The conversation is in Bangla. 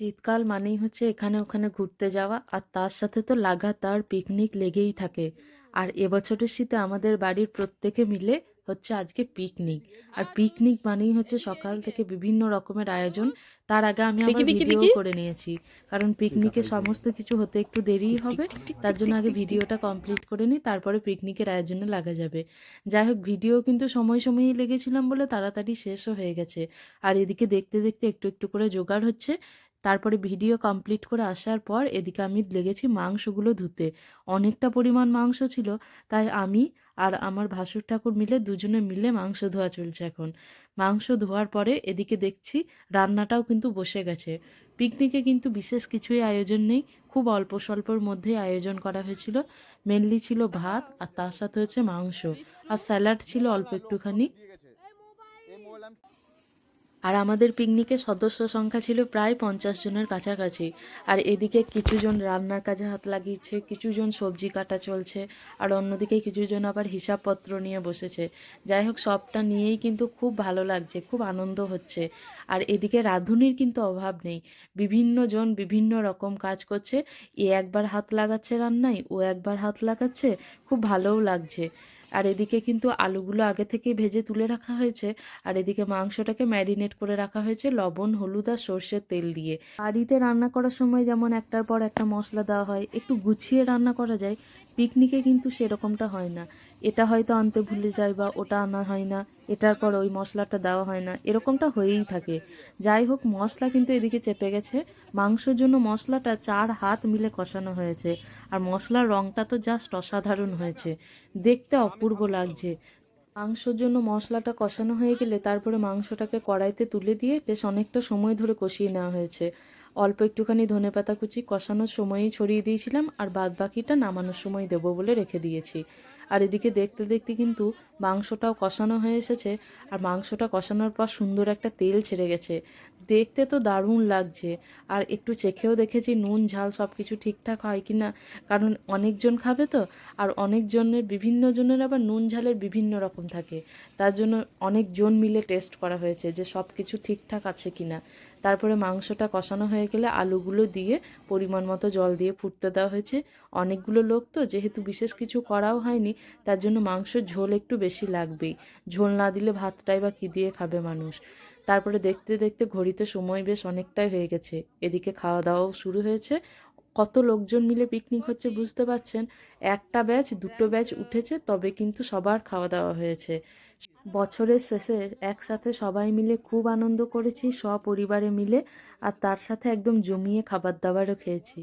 শীতকাল মানেই হচ্ছে এখানে ওখানে ঘুরতে যাওয়া আর তার সাথে তো লাগাতার পিকনিক লেগেই থাকে। আর এবছরের শীতে আমাদের বাড়ির প্রত্যেকে মিলে হচ্ছে আজকে পিকনিক আর পিকনিক মানেই হচ্ছে সকাল থেকে বিভিন্ন রকমের আয়োজন। তার আগে আমি আমার ভিডিও করে নিয়েছি। কারণ পিকনিকে সমস্ত কিছু হতে একটু দেরিই হবে। তার জন্য আগে ভিডিওটা কমপ্লিট করে নিই তারপরে পিকনিকের আয়োজনে লাগা যাবে। যাই হোক ভিডিও কিন্তু সময় সময়ই লেগেছিলাম বলে তাড়াতাড়ি শেষও হয়ে গেছে। আর এদিকে দেখতে দেখতে একটু একটু করে জোগাড় হচ্ছে। তারপরে ভিডিও কমপ্লিট করে আসার পর এদিকে আমি লেগেছি মাংসগুলো ধুতে। অনেকটা পরিমাণ মাংস ছিল, তাই আমি আর আমার ভাসুর ঠাকুর মিলে দুজনে মিলে মাংস ধোয়া চলছে এখন। মাংস ধোয়ার পরে এদিকে দেখছি রান্নাটাও কিন্তু বসে গেছে। পিকনিকে কিন্তু বিশেষ কিছুই আয়োজন নেই, খুব অল্প স্বল্পর মধ্যেই আয়োজন করা হয়েছিল। মেনলি ছিল ভাত আর তার সাথে হচ্ছে মাংস। আর স্যালাড ছিল অল্প একটুখানি। আর আমাদের পিকনিকের সদস্য সংখ্যা ছিল প্রায় পঞ্চাশ জনের কাছাকাছি। আর এদিকে কিছুজন রান্নার কাজে হাত লাগিয়েছে, কিছুজন সবজি কাটা চলছে, আর অন্যদিকে কিছুজন আবার হিসাবপত্র নিয়ে বসেছে। যাই হোক, সবটা নিয়েই কিন্তু খুব ভালো লাগছে, খুব আনন্দ হচ্ছে। আর এদিকে রাঁধুনির কিন্তু অভাব নেই। বিভিন্ন জন বিভিন্ন রকম কাজ করছে। এ একবার হাত লাগাচ্ছে রান্নায়, ও একবার হাত লাগাচ্ছে, খুব ভালোও লাগছে। আর এদিকে কিন্তু আলুগুলো আগে থেকেই ভেজে তুলে রাখা হয়েছে। আর এদিকে মাংসটাকে ম্যারিনেট করে রাখা হয়েছে লবণ, হলুদ আর সর্ষের তেল দিয়ে। বাড়িতে রান্না করার সময় যেমন একটার পর একটা মশলা দেওয়া হয়, একটু গুছিয়ে রান্না করা যায়। পিকনিকে কিন্তু সেরকমটা হয় না। এটা হয়তো আনতে ভুলে যায় বা ওটা আনা হয় না, এটার পর ওই মশলাটা দেওয়া হয় না, এরকমটা হয়েই থাকে। যাই হোক, মশলা কিন্তু এদিকে চেপে গেছে। মাংসর জন্য মশলাটা চার হাত মিলে কষানো হয়েছে। আর মশলার রঙটা তো জাস্ট অসাধারণ হয়েছে। দেখতে অপূর্ব লাগছে। মাংসর জন্য মশলাটা কষানো হয়ে গেলে তারপরে মাংসটাকে কড়াইতে তুলে দিয়ে বেশ অনেকটা সময় ধরে কষিয়ে নেওয়া হয়েছে। অল্প একটুখানি ধনে পাতা কুচি কষানোর সময়ই ছড়িয়ে দিয়েছিলাম আর বাদ বাকিটা নামানোর সময় দেবো বলে রেখে দিয়েছি। আর এদিকে দেখতে দেখতে কিন্তু মাংসটাও কষানো হয়ে এসেছে, আর মাংসটা কষানোর পর সুন্দর একটা তেল ছেড়ে গেছে। দেখতে তো দারুণ লাগছে, আর একটু চেখেও দেখেছি নুন, ঝাল সব কিছু ঠিকঠাক হয় কি না কারণ অনেকজন খাবে তো, আর অনেকজনের বিভিন্ন জনের আবার নুন, ঝালের বিভিন্ন রকম থাকে। তার জন্য অনেকজন মিলে টেস্ট করা হয়েছে যে সব কিছু ঠিকঠাক আছে কি না তারপরে মাংসটা কষানো হয়ে গেলে আলুগুলো দিয়ে পরিমাণ মতো জল দিয়ে ফুটতে দেওয়া হয়েছে। অনেকগুলো লোক তো, যেহেতু বিশেষ কিছু করাও হয়নি তার জন্য মাংসের ঝোল একটু বেশি লাগবেই ঝোল না দিলে ভাতটাই বা কী দিয়ে খাবে মানুষ? তারপরে দেখতে দেখতে ঘড়িতে সময় বেশ অনেকটাই হয়ে গেছে। এদিকে খাওয়া দাওয়াও শুরু হয়েছে। কত লোকজন মিলে পিকনিক হচ্ছে বুঝতে পারছেন? একটা ব্যাচ, দুটো ব্যাচ উঠেছে, তবে কিন্তু সবার খাওয়া দাওয়া হয়েছে। বছরের শেষে একসাথে সবাই মিলে খুব আনন্দ করেছি, সপরিবারে মিলে, আর তার সাথে একদম জমিয়ে খাবার দাবারও খেয়েছি।